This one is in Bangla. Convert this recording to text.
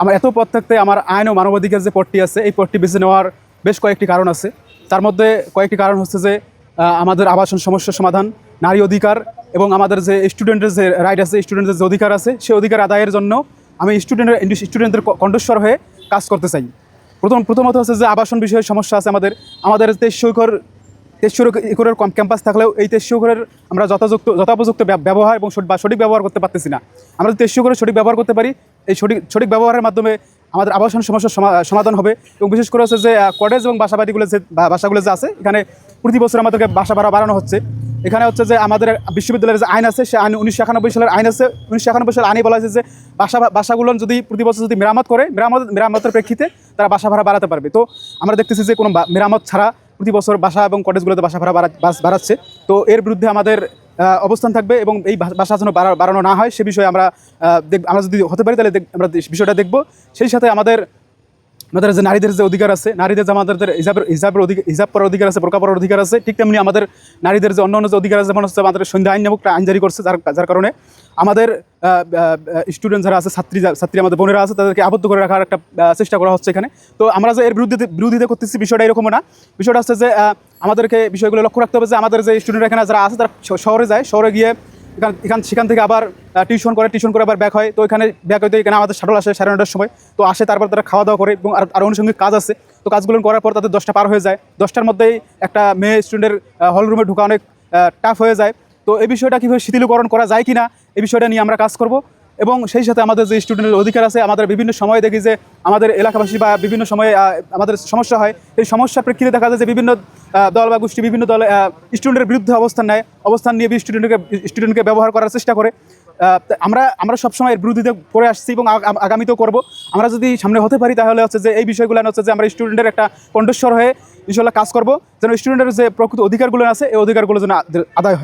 আমার এত পদ থাকতে আমার আইন ও মানবাধিকার যে পদটি আছে, এই পদটি বেছে নেওয়ার বেশ কয়েকটি কারণ আছে। তার মধ্যে কয়েকটি কারণ হচ্ছে যে আমাদের আবাসন সমস্যার সমাধান, নারী অধিকার এবং আমাদের যে স্টুডেন্টের যে রাইট আছে স্টুডেন্টের যে অধিকার আছে, সেই অধিকার আদায়ের জন্য আমি স্টুডেন্টের স্টুডেন্টদের কণ্ঠস্বর হয়ে কাজ করতে চাই। প্রথম, প্রথমত হচ্ছে যে আবাসন বিষয়ে সমস্যা আছে আমাদের। আমাদের একর তেইশশো একরের কম ক্যাম্পাস থাকলেও এই তেইশশো একরের আমরা যথাযুক্ত, যথোপযুক্ত ব্যবহার এবং সঠিক- ব্যবহার করতে পারতেছি না। আমরা যদি তেইশশো সঠিক ব্যবহার করতে পারি, এই সঠিক সঠিক ব্যবহারের মাধ্যমে আমাদের আবাসন সমস্যার সমাধান হবে এবং বিশেষ করে হচ্ছে যে কটেজ এবং বাসাবাড়িগুলো যে বাসাগুলো যে আছে, এখানে প্রতি বছর আমাদেরকে বাসা ভাড়া বাড়ানো হচ্ছে। এখানে হচ্ছে যে আমাদের বিশ্ববিদ্যালয়ের যে আইন আছে, সে আইন উনিশশো একানব্বই সালের আইন আছে। উনিশশো একানব্বই সালের আইনে বলা হয়েছে যে, বাসা বাসাগুলো যদি প্রতি বছর যদি মেরামত করে, মেরামত, মেরামতের প্রেক্ষিতে তারা বাসা ভাড়া বাড়াতে পারবে। তো আমরা দেখতেছি যে কোনো মেরামত ছাড়া প্রতি বছর বাসা এবং কটেজগুলোতে বাসা ভাড়া বাড়াচ্ছে। তো এর বিরুদ্ধে আমাদের অবস্থান থাকবে এবং এই বাসা যেন বাড়া- বাড়ানো না হয়, সে বিষয়ে আমরা আমরা যদি হতে পারি তাহলে আমরা বিষয়টা দেখব। সেই সাথে আমাদের আমাদের যে নারীদের যে অধিকার আছে, নারীদের যে আমাদের হিসাবের হিসাবের অধিকার হিজাব করার অধিকার আছে বোরকা পরার অধিকার আছে, ঠিক তেমনি আমাদের নারীদের যে অন্য অন্য যে অধিকার আছে, যেমন হচ্ছে আমাদের সন্ধ্যা আইন নামক আইন জারি করছে, যার যার কারণে আমাদের স্টুডেন্ট যারা আছে, ছাত্রী ছাত্রী আমাদের বোনেরা আছে, তাদেরকে আবদ্ধ করে রাখার একটা চেষ্টা করা হচ্ছে এখানে। তো আমরা যে এর বিরুদ্ধে বিরোধিতা করতেছি, বিষয়টা এরকম না। বিষয়টা হচ্ছে যে আমাদেরকে বিষয়গুলো লক্ষ্য রাখতে হবে যে আমাদের যে স্টুডেন্ট এখানে যারা আছে, তারা শহরে যায়। শহরে গিয়ে এখান এখান সেখান থেকে আবার টিউশন করে টিউশন করে আবার ব্যাক হয়। তো এখানে ব্যাক হইতে এখানে আমাদের শাটল আসে সাড়ে নটার সময়। তো আসে, তারপর তারা খাওয়া দাওয়া করে এবং আর অনুষঙ্গিক কাজ আছে। তো কাজগুলো করার পর তাদের দশটা পার হয়ে যায়। দশটার মধ্যেই একটা মেয়ে স্টুডেন্টের হল রুমে ঢোকা অনেক টাফ হয়ে যায়। তো এই বিষয়টা কীভাবে শিথিলকরণ করা যায় কি না এই বিষয়টা নিয়ে আমরা কাজ করব। এবং সেই সাথে আমাদের যে স্টুডেন্টের অধিকার আছে, আমাদের বিভিন্ন সময়ে দেখি যে আমাদের এলাকাবাসী বা বিভিন্ন সময়ে আমাদের সমস্যা হয়। এই সমস্যার প্রেক্ষিতে দেখা যায় যে বিভিন্ন দল বা গোষ্ঠী বিভিন্ন দলে স্টুডেন্টের বিরুদ্ধে অবস্থান নেয়। অবস্থান নিয়ে স্টুডেন্টকে স্টুডেন্টকে ব্যবহার করার চেষ্টা করে। আমরা আমরা সবসময় এর বিরোধিতা করে আসছি এবং আগ- আগ- আগামীতেও করব। আমরা যদি সামনে হতে পারি তাহলে হচ্ছে যে এই বিষয়গুলো হচ্ছে যে আমরা স্টুডেন্টের একটা কণ্ঠস্বর হয়ে ইনশাল্লাহ কাজ করব। যেন স্টুডেন্টের যে প্রকৃত অধিকারগুলো আছে, এই অধিকারগুলো যেন আদায় হয়।